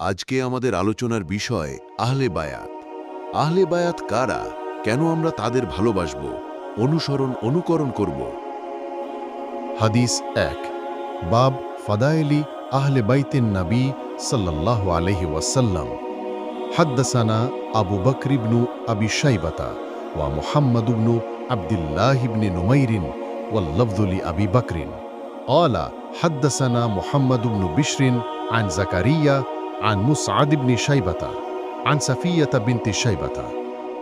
আজকে আমাদের আলোচনার বিষয় আহলে বায়াত আহলে বায়াত কারা কেন আমরা তাদের ভালোবাসব অনুসরণ অনুকরণ করব হাদিস এক বাব ফাদাইলি আহলে বাইতেন নবী সাল্লাল্লাহু আলাইহি ওয়াসাল্লাম حدثنا أبو بكر بن أبي شيبة ومحمد بن عبد الله بن نمير واللفظ لأبي بكر قال حدثنا محمد بن بشر عن زكريا عن مسعد بن شيبة عن سفية بنت شيبة.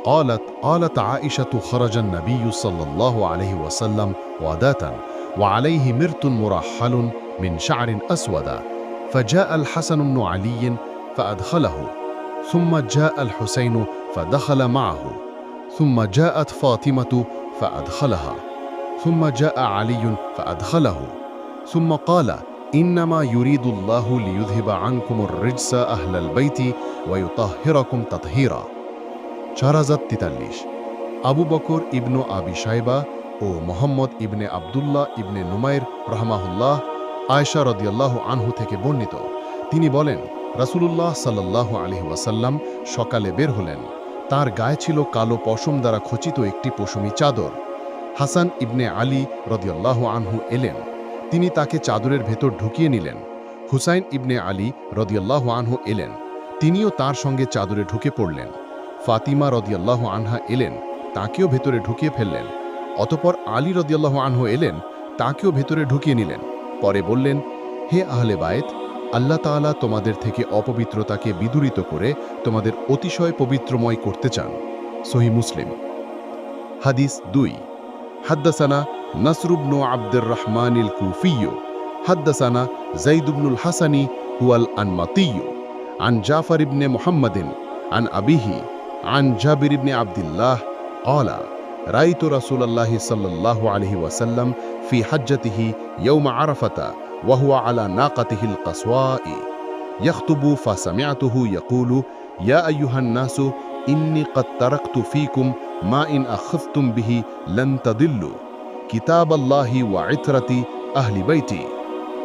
قالت قالت عائشة خرج النبي صلى الله عليه وسلم غداة وعليه مرت مرحل من شعر أسود. فجاء الحسن بن علي فأدخله ثم جاء الحسين فدخل معه ثم جاءت فاطمة فأدخلها ثم جاء علي فأدخله ثم قال ইন্নামা ইউরিদুল্লাহু লিউধিবা আনকুমুর রিজসা আহলাল বৈতি ওয়ুতাহিরকুম তাতহিরা। চার হাজার তেতাল্লিশ। আবু বকর ইবনু আবি সাইবা ও মোহাম্মদ ইবনে আবদুল্লাহ ইবনে নুমাইর রহমাহুল্লাহ আয়সা রদিয়াল্লাহ আনহু থেকে বর্ণিত। তিনি বলেন, রাসুলুল্লাহ সাল্লাহ আলি ওয়াসাল্লাম সকালে বের হলেন। তার গায়ে ছিল কালো পশম দ্বারা খচিত একটি পশমি চাদর। হাসান ইবনে আলী রদিয়াল্লাহ আনহু এলেন। তিনি তাকে চাদরের ভেতর ঢুকিয়ে নিলেন। হুসাইন ইবনে আলী রদিয়াল্লাহ আনহু এলেন। তিনিও তার সঙ্গে চাদরে ঢুকে পড়লেন। ফাতিমা রদিয়াল্লাহ আনহা এলেন, তাকেও ভেতরে ঢুকিয়ে ফেললেন। অতপর আলী রদিয়াল্লাহ আনহু এলেন, তাকেও ভেতরে ঢুকিয়ে নিলেন। পরে বললেন, হে আহলে বায়েত আল্লাহ তাআলা তোমাদের থেকে অপবিত্রতাকে বিদূরিত করে তোমাদের অতিশয় পবিত্রময় করতে চান। সহি মুসলিম। হাদিস দুই। হাদ্দাসানা نصر بن عبد الرحمن الكوفي. حدثنا زيد بن الحسن هو الأنمطي. عن جعفر بن محمد عن أبيه عن جابر بن عبد الله قال رأيت رسول الله صلى الله عليه وسلم في حجته يوم عرفة وهو على ناقته القصواء. يخطب فسمعته يقول يا أيها الناس إني قد تركت فيكم ما إن أخذتم به لن تضلوا. كتاب الله وعترة أهل بيتي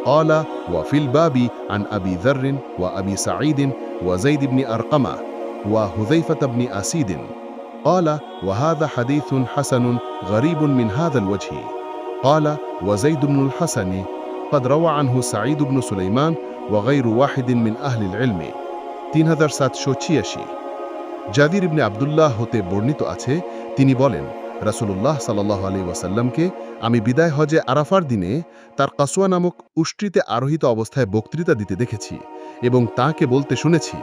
قال وفي الباب عن أبي ذر وأبي سعيد وزيد بن أرقمه وهذيفة بن أسيد قال وهذا حديث حسن غريب من هذا الوجه قال وزيد بن الحسن قد روى عنه سعيد بن سليمان وغير واحد من أهل العلم তিন হাজার সাতশো ছিয়াশি জাদির ইবনে আবদুল্লাহ হতে বর্ণিত আছে তিনি বলেন রাসুলুল্লাহ সাল্লাহ আলী ওয়াসাল্লামকে আমি বিদায় হজে আরাফার দিনে তার কাসুয়া নামক উষ্ট্রিতে আরোহিত অবস্থায় বক্তৃতা দিতে দেখেছি এবং তাকে বলতে শুনেছি,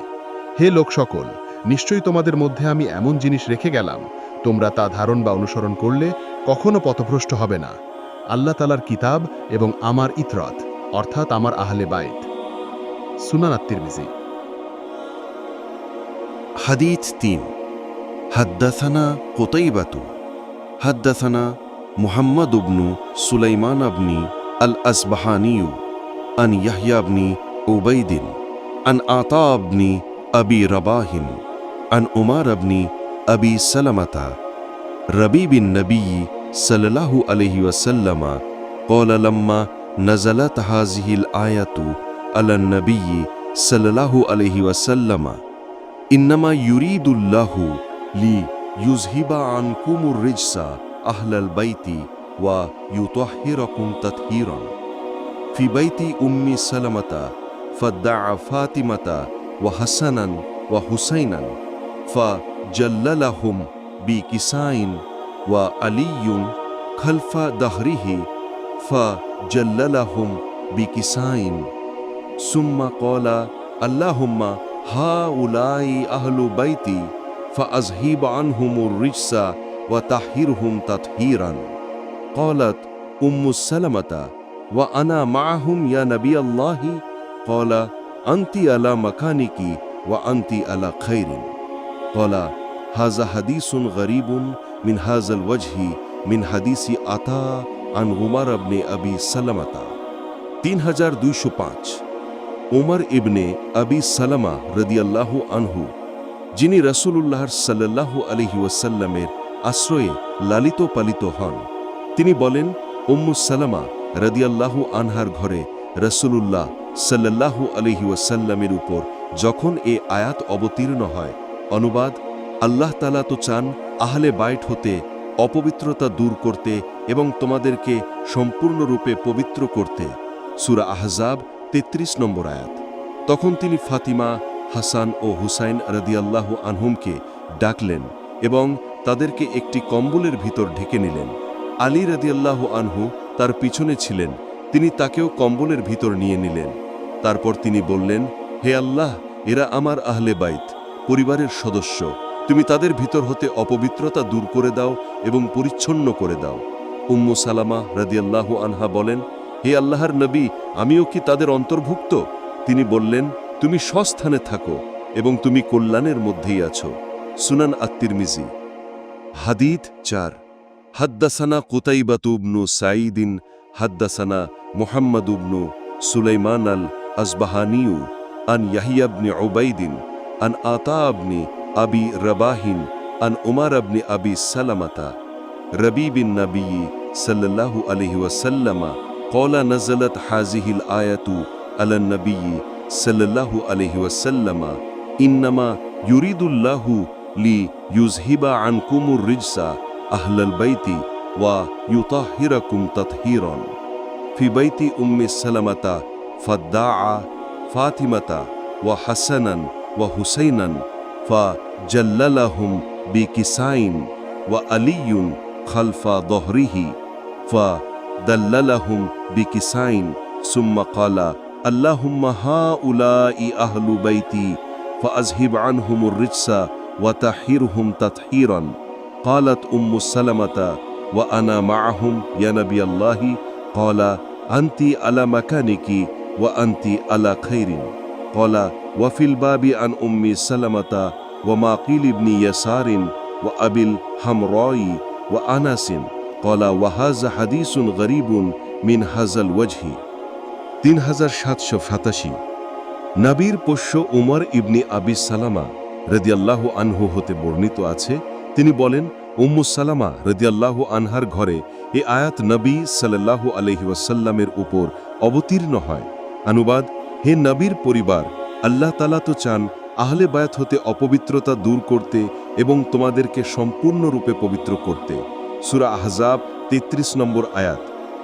হে লোক সকল, নিশ্চয়ই তোমাদের মধ্যে আমি এমন জিনিস রেখে গেলাম, তোমরা তা ধারণ বা অনুসরণ করলে কখনো পথভ্রষ্ট হবে না। আল্লাহ তালার কিতাব এবং আমার ইতরত, অর্থাৎ আমার আহলে বাইত। সুনানাত্তির মিজি হাদিজ তিন, হাদ্দাসানা কোতাইবাতু। حدثنا محمد بن سليمان بن الأسبحاني عن يحيى بن عبيد عن عطاء بن أبي رباه عن عمر بن أبي سلمة ربيب النبي صلى الله عليه وسلم قال لما نزلت هذه الآية على النبي صلى الله عليه وسلم إنما يريد الله ليذهب عنكم الرجس أهل البيت ويطهركم تطهيرا. في بيت أم سلمة فدعا فاطمة وحسنا وحسينا فجللهم بكساء وعلي خلف ظهره فجللهم بكساء. ثم قال اللهم هؤلاء أهل بيتي فأذهب عنهم الرجس وطهرهم تطهيرا قالت أم السلمة وأنا معهم يا نبي الله قال أنت على مكانك وأنت على خير قال هذا حديث غريب من هذا الوجه من حديث عطاء عن عمر بن أبي سلمة 3205 ওমর ইবনে আবি সালামা রদিয়াল্লাহু আনহু যিনি রসুল্লাহর সাল্লাল্লাহু আলহি ওয়াসাল্লামের আশ্রয়ে লালিত পালিত হন। তিনি বলেন, উম্মু সালামা রদিয়াল্লাহু আনহার ঘরে রসুলুল্লাহ সাল্লাল্লাহু আলহি ওয়াসাল্লামের উপর যখন এ আয়াত অবতীর্ণ হয়, অনুবাদ, আল্লাহ তালা তো চান আহলে বাইট হতে অপবিত্রতা দূর করতে এবং তোমাদেরকে সম্পূর্ণরূপে পবিত্র করতে। সুরা আহজাব ৩৩ নম্বর আয়াত। তখন তিনি ফাতিমা হাসান ও হুসাইন রদিয়াল্লাহ আনহুমকে ডাকলেন এবং তাদেরকে একটি কম্বলের ভিতর ঢেকে নিলেন। আলী রদিয়াল্লাহ আনহু তার পিছনে ছিলেন, তিনি তাকেও কম্বলের ভিতর নিয়ে নিলেন। তারপর তিনি বললেন, হে আল্লাহ, এরা আমার আহলে বাইত, পরিবারের সদস্য। তুমি তাদের ভিতর হতে অপবিত্রতা দূর করে দাও এবং পরিচ্ছন্ন করে দাও। উম্মু সালামা রাদিয়াল্লাহু আনহা বলেন, হে আল্লাহর নবী, আমিও কি তাদের অন্তর্ভুক্ত? তিনি বললেন তুমি স্বস্থানে থাকো এবং তুমি কল্যাণের মধ্যেই আছো। সুনান আত্মিরমিজি। হাদিদ চার। হাদ্দাসানা কোতাইবাতুবনু সাঈদিন, হাদ্দাসানা মোহাম্মদুবনু সুলাইমান আল আজবাহানিউ আন ইয়াহিয়াবনি ওবাইদিন আন আতা আবনি আবি রবাহিন, আন উমার আবনি আবি সালামাতা। রবি বিন নবী সাল্লাহু আলহিউসাল্লামা কলা নজলত হাজিহিল আয়াতু আল নবী صلى الله عليه وسلم إنما يريد الله ليذهب عنكم الرجس أهل البيت ويطهركم تطهيرا. في بيت أم سلمة فادعى فاطمة وحسنا وحسينا فجللهم بكساء وعلي خلف ظهره فدللهم بكساء ثم قال اللهم هؤلاء أهل بيتي فأذهب عنهم الرجس وتحيرهم تطهيرا. قالت أم سلمة وأنا معهم يا نبي الله. قال أنت على مكانك وأنت على خير. قال وفي الباب عن أم سلمة وماقيل بن يسار وأبي الحمراء وأنس. قال وهذا حديث غريب من هذا الوجه. তিন হাজার সাতশো সাতাশি। নাবির পোষ্য উমর ইবনি আবি সালামা রদিয়াল্লাহু আনহু হতে বর্ণিত আছে। তিনি বলেন, উম্মু সালামা রদিয়াল্লাহু আনহার ঘরে এ আয়াত নবী সাল্লাল্লাহু আলহি ওয়াসাল্লামের উপর অবতীর্ণ হয়। অনুবাদ, হে নবীর পরিবার, আল্লাহ তালা তো চান আহলে বায়াত হতে অপবিত্রতা দূর করতে এবং তোমাদেরকে সম্পূর্ণরূপে পবিত্র করতে। সুরা আহজাব ৩৩ নম্বর আয়াত।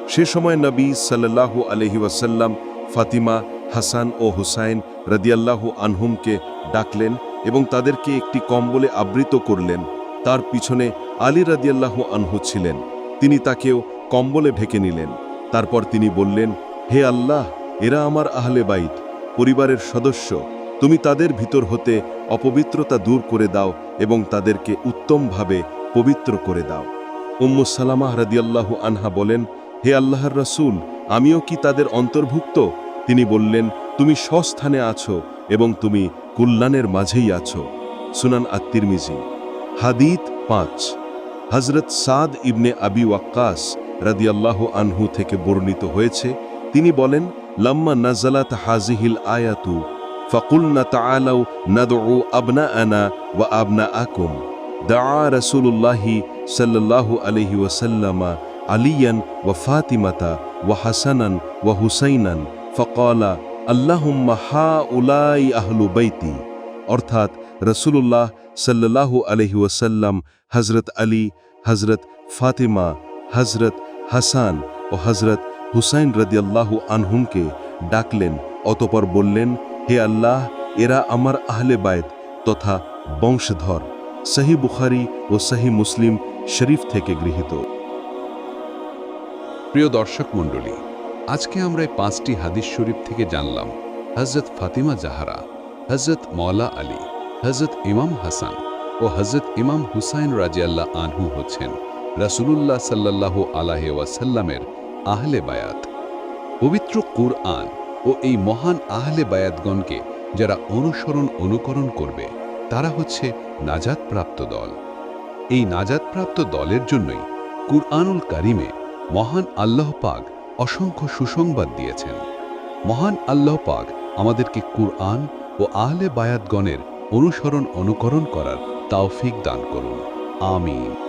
সে সময় নবী সাল্লাল্লাহু আলহি ওয়াসাল্লাম ফাতিমা, হাসান ও হুসাইন রদিয়াল্লাহু আনহুমকে ডাকলেন এবং তাদেরকে একটি কম্বলে আবৃত করলেন। তার পিছনে আলী রাদিয়াল্লাহু আনহু ছিলেন। তিনি তাকেও কম্বলে ঢেকে নিলেন। তারপর তিনি বললেন, হে আল্লাহ, এরা আমার আহলে বাইত, পরিবারের সদস্য। তুমি তাদের ভিতর হতে অপবিত্রতা দূর করে দাও এবং তাদেরকে উত্তমভাবে পবিত্র করে দাও। উম্মু সালামাহ রাদিয়াল্লাহু আনহা বলেন হে আল্লাহর রসুল আমিও কি তাদের অন্তর্ভুক্ত তিনি বললেন তুমি স্বস্থানে আছো এবং তুমি কল্যাণের মাঝেই আছো সুনান আত্মিরমিজি হাদিত পাঁচ হজরত সাদ ইবনে আবি ওয়াক্কাস রাদিয়াল্লাহু আনহু থেকে বর্ণিত হয়েছে তিনি বলেন লাম্মা নাজালাত হাজিহিল আয়াতু فقلنا تعالوا ندعو أبناءنا وأبناءكم دعا رسول الله صلى الله عليه وسلم عليا وفاطمة وحسنا وحسينا فقال اللهم هؤلاء أهل بيتي অর্থাৎ রসুল্লাহ সাল্লাল্লাহু আলহি ওয়াসাল্লাম হজরত আলী হজরত ফাতিমা হজরত হাসান ও হজরত হুসাইন রদিয়াল্লাহু আনহুমকে ডাকলেন অতপর বললেন হে আল্লাহ এরা আমার আহলে বায়ত তথা বংশধর সহি বুখারি ও সহি মুসলিম শরীফ থেকে গৃহীত প্রিয় দর্শক মণ্ডলী, আজকে আমরা এই পাঁচটি হাদিস শরীফ থেকে জানলাম হজরত ফাতিমা জাহারা হজরত মৌলা আলী হজরত ইমাম হাসান ও হজরত ইমাম হুসাইন রাজিয়াল্লাহ আনহু হচ্ছেন রাসুলুল্লাহ সাল্লাল্লাহু আলাহে ওয়াসাল্লামের আহলে বায়াত। পবিত্র কুরআন ও এই মহান আহলে বায়াতগণকে যারা অনুসরণ অনুকরণ করবে, তারা হচ্ছে নাজাদপ্রাপ্ত দল। এই নাজাদপ্রাপ্ত দলের জন্যই কুরআনুল কারিমে মহান আল্লাহ পাক অসংখ্য সুসংবাদ দিয়েছেন। মহান আল্লাহ পাক আমাদেরকে কুরআন ও আহলে বায়াতগণের অনুসরণ অনুকরণ করার তাওফিক দান করুন। আমিন।